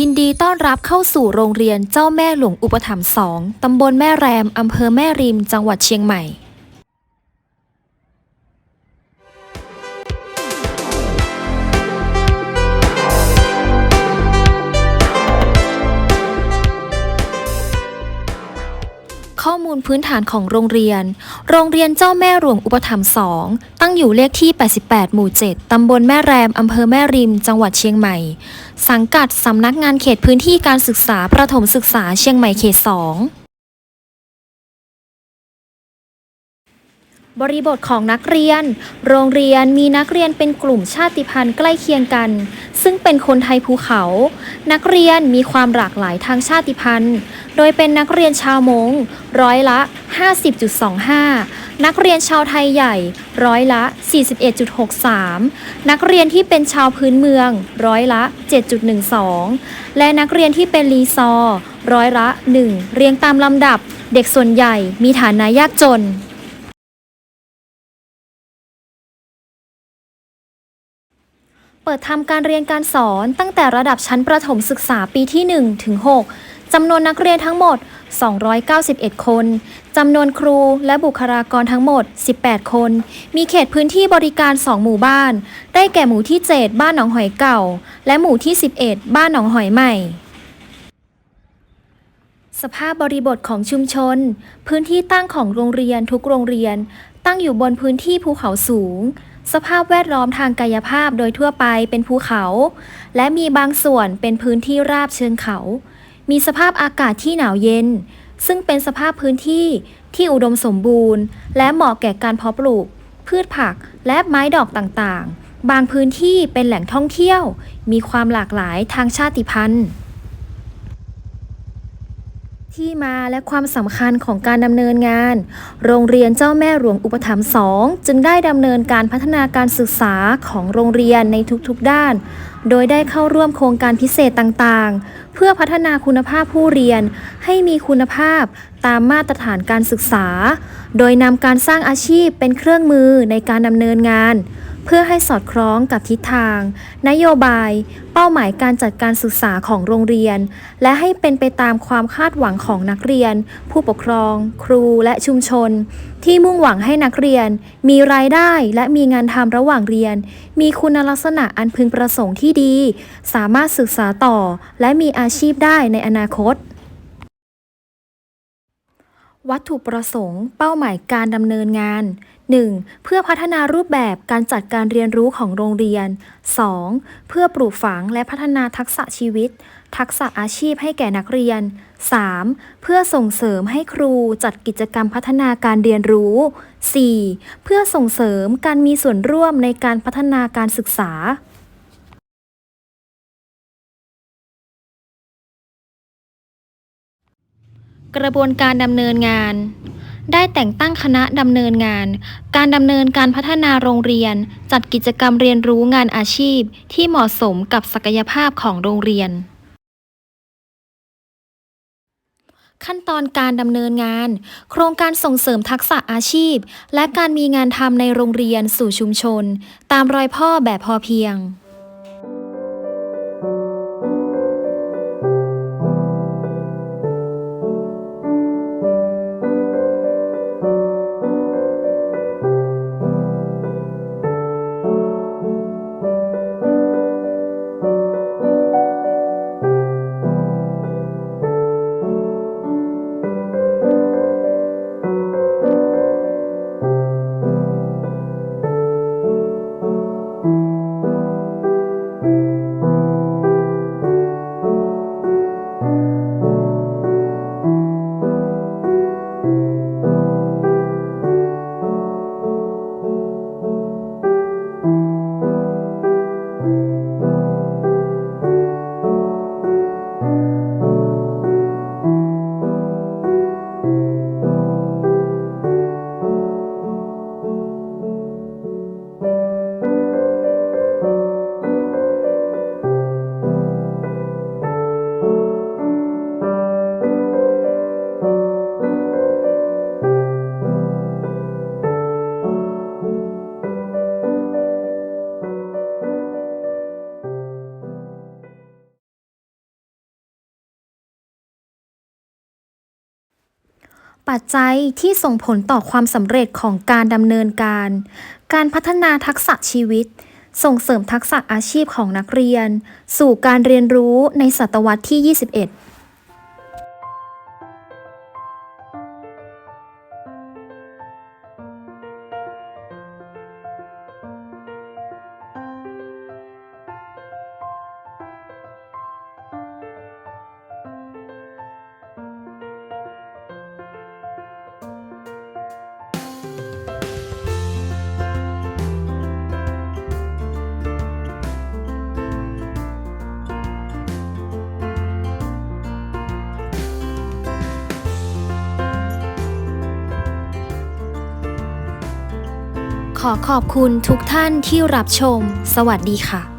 ยินดีต้อนรับเข้าสู่โรงเรียนเจ้าแม่หลวงอุปถัมภ์สองตำบลแม่แรม อำเภอแม่ริม จังหวัดเชียงใหม่ ข้อมูลพื้นฐานของโรงเรียน โรงเรียนเจ้าแม่หลวงอุปถัมภ์สองตั้งอยู่เลขที่ 88 หมู่ 7 ตำบลแม่แรม อำเภอแม่ริม จังหวัดเชียงใหม่ สังกัดสำนักงานเขตพื้นที่การศึกษาประถมศึกษาเชียงใหม่เขต 2 บริบทของนักเรียน โรงเรียนมีนักเรียนเป็นกลุ่มชาติพันธุ์ใกล้เคียงกัน ซึ่งเป็นคนไทยภูเขา นักเรียนมีความหลากหลายทางชาติพันธุ์ โดยเป็นนักเรียนชาวมงร้อยละ 50.25 นักเรียนชาวไทยใหญ่ร้อยละ 41.63 นักเรียนที่เป็นชาวพื้นเมืองร้อยละ 7.12 และนักเรียนที่เป็นรีซอร์ร้อยละ 1 เรียงตามลำดับ เด็กส่วนใหญ่มีฐานะยากจน เปิดทำการเรียนการสอนตั้งแต่ระดับชั้นประถมศึกษาปีที่ 1 ถึง 6 จำนวนนักเรียนทั้งหมด 291 คน จำนวนครูและบุคลากรทั้งหมด 18 คน มีเขตพื้นที่บริการ 2 หมู่บ้าน ได้แก่หมู่ที่ 7 บ้านหนองหอยเก่า และหมู่ที่ 11 บ้านหนองหอยใหม่สภาพบริบทของชุมชน พื้นที่ตั้งของโรงเรียนทุกโรงเรียน ตั้งอยู่บนพื้นที่ภูเขาสูง สภาพแวดล้อมทางกายภาพโดยทั่วไปเป็นภูเขา และมีบางส่วนเป็นพื้นที่ราบเชิงเขา มีสภาพอากาศที่หนาวเย็น ซึ่งเป็นสภาพพื้นที่ที่อุดมสมบูรณ์ และเหมาะแก่การเพาะปลูก พืชผักและไม้ดอกต่างๆ บางพื้นที่เป็นแหล่งท่องเที่ยว มีความหลากหลายทางชาติพันธุ์ ที่มาและความสำคัญของการดำเนินงาน โรงเรียนเจ้าแม่หลวงอุปถัมภ์สองจึงได้ดำเนินการพัฒนาการศึกษาของโรงเรียนในทุกๆด้าน โดยได้เข้าร่วมโครงการพิเศษต่างๆ เพื่อพัฒนาคุณภาพผู้เรียนให้มีคุณภาพตามมาตรฐานการศึกษา โดยนำการสร้างอาชีพเป็นเครื่องมือในการดำเนินงาน เพื่อให้สอดคล้องกับทิศทาง นโยบาย เป้าหมายการจัดการศึกษาของโรงเรียน และให้เป็นไปตามความคาดหวังของนักเรียน ผู้ปกครอง ครูและชุมชน ที่มุ่งหวังให้นักเรียน มีรายได้และมีงานทำระหว่างเรียน มีคุณลักษณะอันพึงประสงค์ที่ดี สามารถศึกษาต่อ และมีอาชีพได้ในอนาคต วัตถุประสงค์ เป้าหมายการดำเนินงาน 1. เพื่อพัฒนารูปแบบการจัดการเรียนรู้ของโรงเรียน 2. เพื่อปลูกฝังและพัฒนาทักษะชีวิต ทักษะอาชีพให้แก่นักเรียน 3. เพื่อส่งเสริมให้ครูจัดกิจกรรมพัฒนาการเรียนรู้ 4. เพื่อส่งเสริมการมีส่วนร่วมในการพัฒนาการศึกษา กระบวนการดำเนินงาน ได้แต่งตั้งคณะดำเนินงาน การดำเนินการพัฒนาโรงเรียน จัดกิจกรรมเรียนรู้งานอาชีพ ที่เหมาะสมกับศักยภาพของโรงเรียน ขั้นตอนการดำเนินงาน โครงการส่งเสริมทักษะอาชีพ และการมีงานทำในโรงเรียนสู่ชุมชน ตามรอยพ่อแบบพอเพียง ปัจจัยที่ส่งผลต่อความสำเร็จของการดำเนินการ การพัฒนาทักษะชีวิต ส่งเสริมทักษะอาชีพของนักเรียน สู่การเรียนรู้ในศตวรรษที่ 21 ขอขอบคุณทุกท่านที่รับชม สวัสดีค่ะ